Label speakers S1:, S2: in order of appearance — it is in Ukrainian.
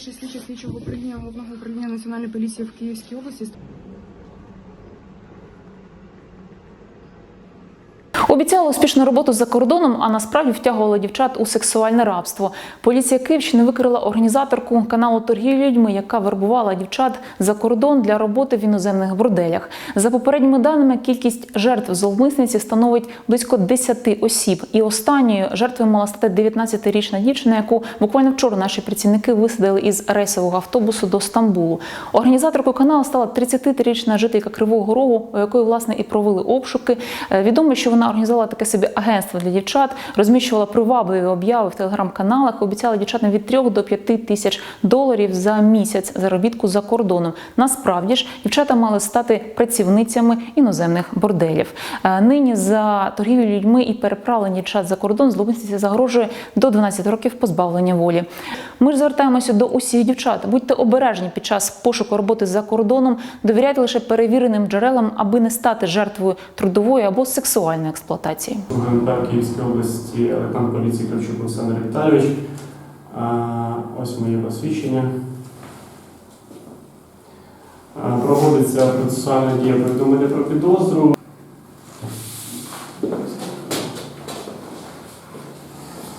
S1: Старший слідчий слідчого управління головного управління національної поліції в Київській області.
S2: Обіцяла успішну роботу за кордоном, а насправді втягувала дівчат у сексуальне рабство. Поліція Київщини викрила організаторку каналу торгівлі людьми, яка вербувала дівчат за кордон для роботи в іноземних борделях. За попередніми даними, кількість жертв зловмисниці становить близько 10 осіб. І останньою жертвою мала стати 19-річна дівчина, яку буквально вчора наші працівники висадили із рейсового автобусу до Стамбулу. Організаторкою каналу стала 33-річна жителька Кривого Рогу, у якої власне і провели обшуки. Е, Відомо, що вона організувала таке собі агентство для дівчат, розміщувала привабливі обяви в телеграм-каналах, обіцяла дівчатам від 3 до 5 тисяч доларів за місяць заробітку за кордоном. Насправді ж дівчата мали стати працівницями іноземних борделів. Е, Нині за торгівлю людьми і переправлення дівчат за кордон зловмисниці загрожує до 12 років позбавлення волі. Ми ж звертаємося до усіх дівчат. Будьте обережні під час пошуку роботи за кордоном, довіряйте лише перевіреним джерелам, аби не стати жертвою трудової або сексуальної експлуатації.
S3: ГНП Київської області, лейтенант поліції Кравчук Олександр Віталійович. Ось моє посвідчення. Проводиться процесуальна дія повідомлення про підозру.